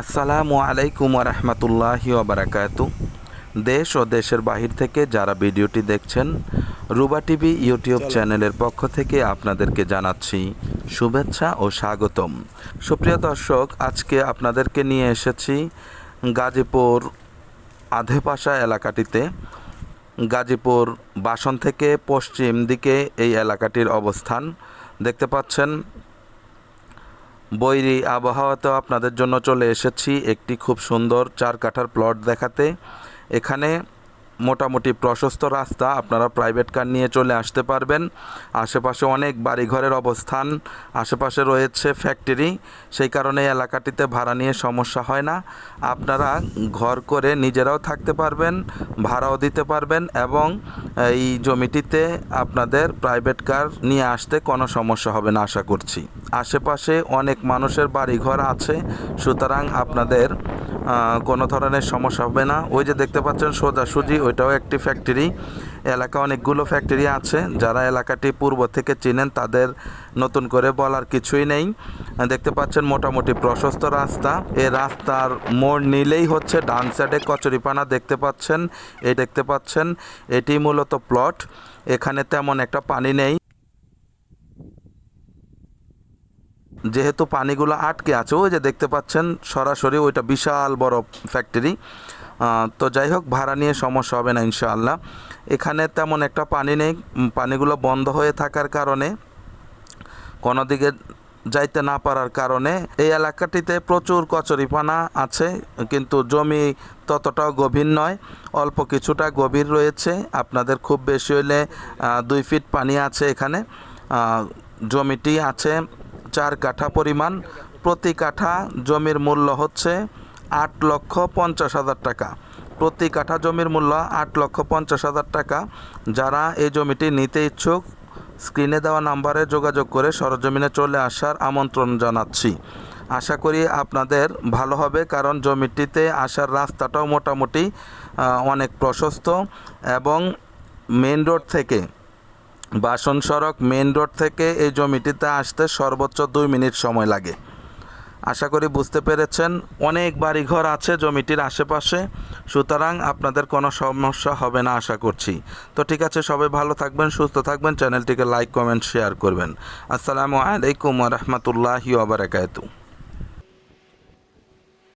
আসসালামু আলাইকুম রহমতুল্লাহি ওবরাকাত দেশ ও দেশের বাহির থেকে যারা ভিডিওটি দেখছেন রুবা টিভি ইউটিউব চ্যানেলের পক্ষ থেকে আপনাদেরকে জানাচ্ছি শুভেচ্ছা ও স্বাগতম। সুপ্রিয় দর্শক আজকে আপনাদেরকে নিয়ে এসেছি গাজীপুর আধেপাশা এলাকাটিতে। গাজীপুর বাসন থেকে পশ্চিম দিকে এই এলাকাটির অবস্থান। দেখতে পাচ্ছেন বৈরী আবহাওয়াতেও আপনাদের জন্য চলে এসেছি একটি খুব সুন্দর চার কাঠার প্লট দেখাতে। এখানে মোটামুটি প্রশস্ত রাস্তা, আপনারা প্রাইভেট কার নিয়ে চলে আসতে পারবেন। আশেপাশে অনেক বাড়িঘরের অবস্থান, আশেপাশে রয়েছে ফ্যাক্টরি সেই কারণে এলাকাটিতে ভাড়া নিয়ে সমস্যা হয় না। আপনারা ঘর করে নিজেরাও থাকতে পারবেন, ভাড়াও দিতে পারবেন এবং এই জমিটিতে আপনাদের প্রাইভেট কার নিয়ে আসতে কোনো সমস্যা হবে না, আশা করছি। আশেপাশে অনেক মানুষের বাড়িঘর আছে, সুতরাং আপনাদের কোনো ধরনের সমস্যা হবে না। ওই যে দেখতে পাচ্ছেন সোজাসুজি ওইটাও একটি ফ্যাক্টরি এলাকা অনেকগুলো ফ্যাক্টরি আছে। যারা এলাকাটি পূর্ব থেকে চিনেন, তাদের নতুন করে বলার কিছুই নেই। দেখতে পাচ্ছেন মোটামুটি প্রশস্ত রাস্তা। এই রাস্তার মোড় নিলেই হচ্ছে ডান সাইডে কচুরিপানা দেখতে পাচ্ছেন। এই দেখতে পাচ্ছেন, এটি মূলত প্লট এখানে তেমন একটা পানি নেই। যেহেতু পানিগুলো আটকে আছে ওই যে দেখতে পাচ্ছেন সরাসরি ওইটা বিশাল বড় ফ্যাক্টরি তো যাই হোক ভাড়া নিয়ে সমস্যা হবে না ইনশাআল্লাহ। এখানে তেমন একটা পানি নেই পানিগুলো বন্ধ হয়ে থাকার কারণে কোনো দিকে যাইতে না পারার কারণে এই এলাকাটিতে প্রচুর কচুরিপানা আছে কিন্তু জমি ততটাও গভীর নয় অল্প কিছুটা গভীর রয়েছে। আপনাদের খুব বেশি আহ, দুই ফিট পানি আছে এখানে জমিটি আছে। চার কাঠা পরিমাণ, প্রতি কাঠা জমির মূল্য হচ্ছে আট লক্ষ পঞ্চাশ হাজার টাকা। প্রতি কাঠা জমির মূল্য আট লক্ষ পঞ্চাশ হাজার টাকা। যারা এই জমিটি নিতে ইচ্ছুক, স্ক্রিনে দেওয়া নাম্বারে যোগাযোগ করে সরজমিনে চলে আসার আমন্ত্রণ জানাচ্ছি। আশা করি আপনাদের ভালো হবে, কারণ জমিটিতে আসার রাস্তাটাও মোটামুটি অনেক প্রশস্ত এবং মেন রোড থেকে বাসন সড়ক মেন রোড থেকে এই জমিটিতে আসতে সর্বোচ্চ দুই মিনিট সময় লাগে। আশা করি বুঝতে পেরেছেন, অনেক বাড়িঘর আছে জমিটির আশেপাশে, সুতরাং আপনাদের কোনো সমস্যা হবে না আশা করছি। তো ঠিক আছে, সবাই ভালো থাকবেন, সুস্থ থাকবেন, চ্যানেলটিকে লাইক, কমেন্ট, শেয়ার করবেন। আসসালামু আলাইকুম রহমতুল্লাহি ওবরাকাতু